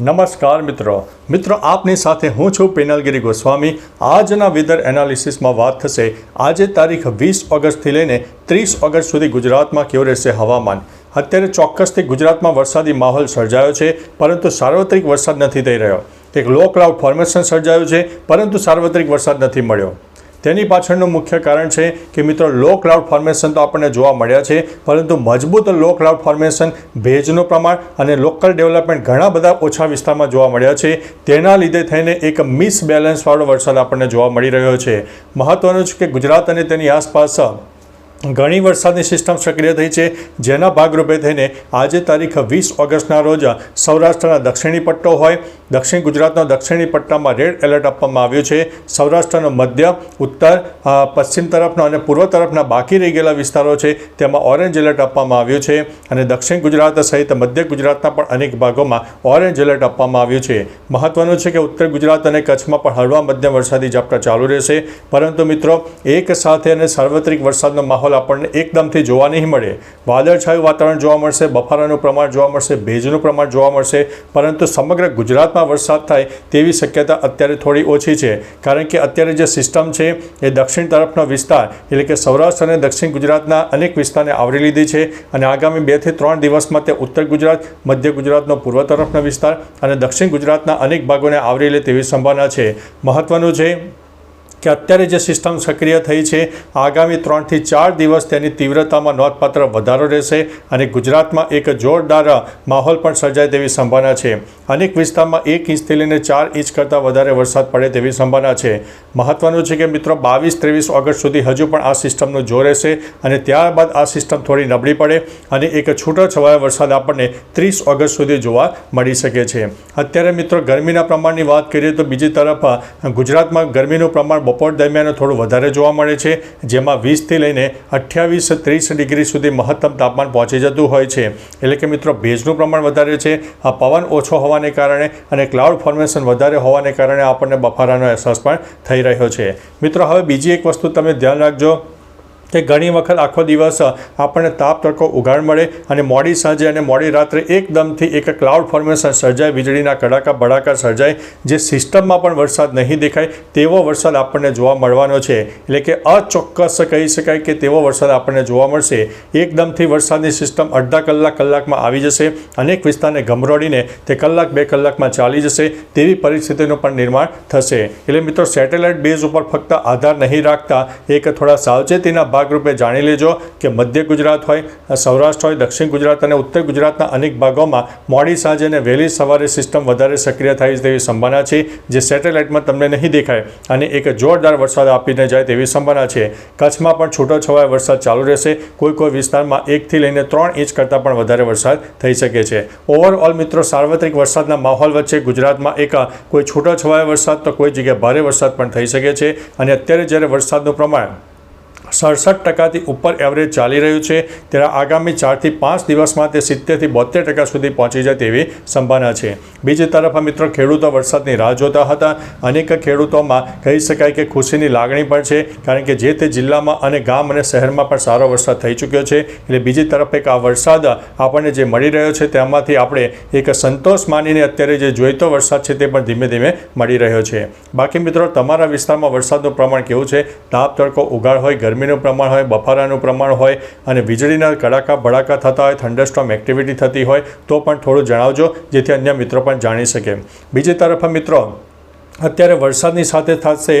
નમસ્કાર મિત્રો. મિત્રો, આપની સાથે હું છું પેનલગીરી ગોસ્વામી. આજના વેધર એનાલિસિસમાં વાત થશે. આજે તારીખ વીસ ઓગસ્ટથી લઈને ત્રીસ ઓગસ્ટ સુધી ગુજરાતમાં કેવું રહેશે હવામાન? અત્યારે ચોક્કસથી ગુજરાતમાં વરસાદી માહોલ સર્જાયો છે, પરંતુ સાર્વત્રિક વરસાદ નથી થઈ રહ્યો. એક લો ક્લાઉડ ફોર્મેશન સર્જાયું છે, પરંતુ સાર્વત્રિક વરસાદ નથી મળ્યો. તેની પાછળનું મુખ્ય કારણ છે કે મિત્રો લો ક્લાઉડ ફોર્મેશન તો આપણને જોવા મળ્યા છે, પરંતુ મજબૂત લો ક્લાઉડ ફોર્મેશન ભેજનું પ્રમાણ અને લોકલ ડેવલપમેન્ટ ઘણા બધા ઓછા વિસ્તારમાં જોવા મળ્યા છે. તેના લીધે થઈને એક મિસબેલેન્સવાળો વરસાદ આપણને જોવા મળી રહ્યો છે. મહત્વનું છે કે ગુજરાત અને તેની આસપાસ ઘણી વરસાદની સિસ્ટમ સક્રિય થઈ છે, જેના ભાગરૂપે થઈને આજે તારીખ વીસ ઓગસ્ટના રોજ સૌરાષ્ટ્રના દક્ષિણી પટ્ટો હોય, દક્ષિણ ગુજરાતના દક્ષિણી પટ્ટામાં રેડ એલર્ટ આપવામાં આવ્યું છે. સૌરાષ્ટ્રનો મધ્ય, ઉત્તર પશ્ચિમ તરફનો અને પૂર્વ તરફના બાકી રહી ગયેલા વિસ્તારો છે, તેમાં ઓરેન્જ એલર્ટ આપવામાં આવ્યું છે અને દક્ષિણ ગુજરાત સહિત મધ્ય ગુજરાતના પણ અનેક ભાગોમાં ઓરેન્જ એલર્ટ આપવામાં આવ્યું છે. મહત્વનું છે કે ઉત્તર ગુજરાત અને કચ્છમાં પણ હળવા મધ્યમ વરસાદી ઝાપટા ચાલુ રહેશે. પરંતુ મિત્રો, એક સાથે અને સાર્વત્રિક વરસાદનો માહોલ આપણને એકદમથી જોવા નહીં મળે. વાદળછાયું વાતાવરણ જોવા મળશે, બફારાનું પ્રમાણ જોવા મળશે, ભેજનું પ્રમાણ જોવા મળશે, પરંતુ સમગ્ર ગુજરાતમાં વરસાદ થાય તેવી શક્યતા અત્યારે થોડી ઓછી છે. કારણ કે અત્યારે જે સિસ્ટમ છે એ દક્ષિણ તરફનો વિસ્તાર, એટલે કે સૌરાષ્ટ્ર અને દક્ષિણ ગુજરાતના અનેક વિસ્તારને આવરી લીધી છે અને આગામી બેથી ત્રણ દિવસમાં તે ઉત્તર ગુજરાત, મધ્ય ગુજરાતનો પૂર્વ તરફનો વિસ્તાર અને દક્ષિણ ગુજરાતના અનેક ભાગોને આવરી લે તેવી સંભાવના છે. મહત્ત્વનું છે કે અત્યારે જે સિસ્ટમ સક્રિય થઈ છે, આગામી ત્રણથી ચાર દિવસ તેની તીવ્રતામાં નોંધપાત્ર વધારો રહેશે અને ગુજરાતમાં એક જોરદાર માહોલ પણ સર્જાય તેવી સંભાવના છે. અનેક વિસ્તારમાં એક ઇંચથી લઈને ચાર ઇંચ કરતાં વધારે વરસાદ પડે તેવી સંભાવના છે. મહત્વનું છે કે મિત્રો, બાવીસ ત્રેવીસ ઓગસ્ટ સુધી હજુ પણ આ સિસ્ટમનું જોર રહેશે અને ત્યારબાદ આ સિસ્ટમ થોડી નબળી પડે અને એક છૂટો છવાયો વરસાદ આપણને ત્રીસ ઓગસ્ટ સુધી જોવા મળી શકે છે. અત્યારે મિત્રો, ગરમીના પ્રમાણની વાત કરીએ તો બીજી તરફ ગુજરાતમાં ગરમીનું પ્રમાણ બપોર દરમિયાન થોડું વધારે જોવા મળે છે, જેમાં વીસથી લઈને અઠ્યાવીસ ત્રીસ ડિગ્રી સુધી મહત્તમ તાપમાન પહોંચી જતું હોય છે. એટલે કે મિત્રો, ભેજનું પ્રમાણ વધારે છે, આ પવન ઓછો હોવાને કારણે અને ક્લાઉડ ફોર્મેશન વધારે હોવાને કારણે આપણને બફારાનો અહેસાસ પણ થઈ રહ્યો છે. મિત્રો, હવે બીજી એક વસ્તુ તમે ધ્યાન રાખજો. કે ઘણી વખત આખો દિવસ આપણને તાપ, તડકો ઉઘાડ મળે અને મોડી સાંજે અને મોડી રાત્રે એકદમથી એક ક્લાઉડ ફોર્મેશન સર્જાય, વીજળીના કડાકા, ભડાકા સર્જાય, જે સિસ્ટમમાં પણ વરસાદ નહીં દેખાય, તેવો વરસાદ આપણને જોવા મળવાનો છે. એટલે કે અચોક્કસ કહી શકાય કે તેવો વરસાદ આપણને જોવા મળશે. એકદમથી વરસાદની સિસ્ટમ અડધા કલાક કલાકમાં આવી જશે. અનેક વિસ્તારને ગમરોડીને તે કલાક, બે કલાકમાં ચાલી જશે. તેવી પરિસ્થિતિનું પણ નિર્માણ થશે. એટલે મિત્રો, સેટેલાઇટ બેઝ ઉપર ફક્ત આધાર નહીં રાખતા એક થોડા સાવચેતીના ભાગરૂપે જાણી લેજો કે મધ્ય ગુજરાત હોય, સૌરાષ્ટ્ર હોય, દક્ષિણ ગુજરાત અને ઉત્તર ગુજરાતના અનેક ભાગોમાં મોડી સાંજે અને વહેલી સવારે સિસ્ટમ વધારે સક્રિય થાય તેવી સંભાવના છે, જે સેટેલાઇટમાં તમને નહીં દેખાય અને એક જોરદાર વરસાદ આપીને જાય તેવી સંભાવના છે. કચ્છમાં પણ છૂટો છવાયો વરસાદ ચાલુ રહેશે. કોઈ કોઈ વિસ્તારમાં એકથી લઈને ત્રણ ઇંચ કરતાં પણ વધારે વરસાદ થઈ શકે છે. ઓવરઓલ મિત્રો, સાર્વત્રિક વરસાદના માહોલ વચ્ચે ગુજરાતમાં એક, કોઈ છૂટો છવાયો વરસાદ તો કોઈ જગ્યાએ ભારે વરસાદ પણ થઈ શકે છે અને અત્યારે જ્યારે વરસાદનું પ્રમાણ સડસઠ ટકાથી ઉપર એવરેજ ચાલી રહ્યું છે. ત્યારે આગામી ચારથી પાંચ દિવસમાં તે સિત્તેરથી બોતેર ટકા સુધી પહોંચી જાય તેવી સંભાવના છે. બીજી તરફ મિત્રો ખેડૂતો વરસાદની રાહ જોતા હતા. અનેક ખેડૂતોમાં કહી શકાય કે ખુશીની લાગણી પણ છે, કારણ કે જે તે જિલ્લામાં અને ગામ અને શહેરમાં પણ સારો વરસાદ થઈ ચૂક્યો છે. એટલે બીજી તરફ એક આ વરસાદ આપણને જે મળી રહ્યો છે તેમાંથી આપણે એક સંતોષ માનીને અત્યારે જે જોઈતો વરસાદ છે તે પણ ધીમે ધીમે મળી રહ્યો છે. બાકી મિત્રો, તમારા વિસ્તારમાં વરસાદનું પ્રમાણ કેવું છે? તાપ, તડકો, ઉગાડ હોય ગરમીનું પ્રમાણ હોય, બફારાનું પ્રમાણ હોય અને વીજળીના કડાકા ભડાકા થતા હોય થંડરસ્ટોમ એક્ટિવિટી થતી હોય, તો પણ થોડું જણાવજો, જેથી અન્ય મિત્રો પણ જાણી શકે. બીજી તરફ મિત્રો અત્યારે વરસાદની સાથે થશે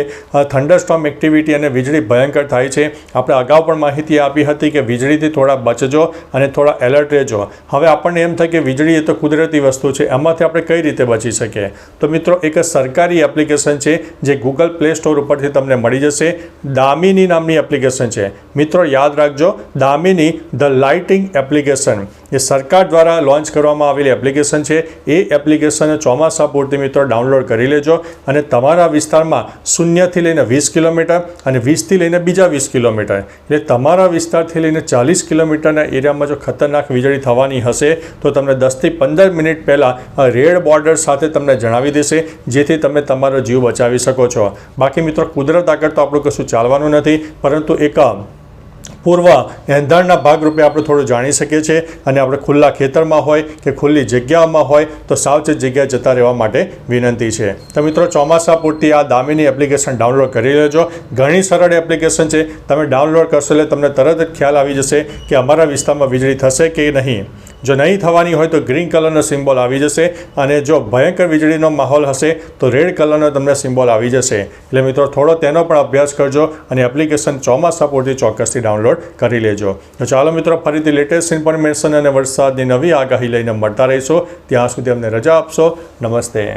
થંડરસ્ટોમ એક્ટિવિટી અને વીજળી ભયંકર થાય છે. આપણે અગાઉ પણ માહિતી આપી હતી કે વીજળીથી થોડા બચજો અને થોડા એલર્ટ રહેજો. હવે આપણને એમ થાય કે વીજળી એ તો કુદરતી વસ્તુ છે. એમાંથી આપણે કઈ રીતે બચી શકીએ? તો મિત્રો, એક સરકારી એપ્લિકેશન છે જે ગૂગલ પ્લે સ્ટોર ઉપરથી તમને મળી જશે. દામિની નામની એપ્લિકેશન છે. મિત્રો, યાદ રાખજો, દામિની ધ લાઇટિંગ એપ્લિકેશન એ સરકાર દ્વારા લોન્ચ કરવામાં આવેલી એપ્લિકેશન છે. એ એપ્લિકેશન ચોમાસા પૂરતી મિત્રો ડાઉનલોડ કરી લેજો અને તમારા વિસ્તારમાં શૂન્યથી લઈને વીસ કિલોમીટર અને વીસથી લઈને બીજા વીસ કિલોમીટર. એટલે તમારા વિસ્તારથી લઈને ચાલીસ કિલોમીટરના એરિયામાં જો ખતરનાક વીજળી થવાની હશે, તો તમને દસથી પંદર મિનિટ પહેલાં રેડ બોર્ડર સાથે તમને જણાવી દેશે, જેથી તમે તમારો જીવ બચાવી શકો છો. બાકી મિત્રો, કુદરત આગળ તો આપણું કશું ચાલવાનું નથી, પરંતુ એક પૂર્વ એંધાણના ભાગરૂપે આપણે થોડું જાણી શકીએ છીએ અને આપણે ખુલ્લા ખેતરમાં હોય કે ખુલ્લી જગ્યાઓમાં હોય તો સાવચેત જગ્યાએ જતા રહેવા માટે વિનંતી છે. તો મિત્રો, ચોમાસા પૂરતી આ દામીની એપ્લિકેશન ડાઉનલોડ કરી લેજો. ઘણી સરળ એપ્લિકેશન છે. તમે ડાઉનલોડ કરશો એટલે તમને તરત જ ખ્યાલ આવી જશે કે અમારા વિસ્તારમાં વીજળી થશે કે નહીં. જો નહીં થવાની હોય તો ગ્રીન કલરનો સિમ્બોલ આવી જશે અને જો ભયંકર વીજળીનો માહોલ હશે તો રેડ કલરનો તમને સિમ્બોલ આવી જશે. એટલે મિત્રો, થોડો તેનો પણ અભ્યાસ કરજો અને એપ્લિકેશન ચોમાસા પૂરતી ચોક્કસથી ડાઉનલોડ કરી લેજો. તો ચાલો મિત્રો, ફરીથી લેટેસ્ટ ઇન્ફોર્મેશન અને વરસાદની નવી આગાહી લઈને મળતા રહીશો. ત્યાં સુધી અમને રજા આપશો. નમસ્તે.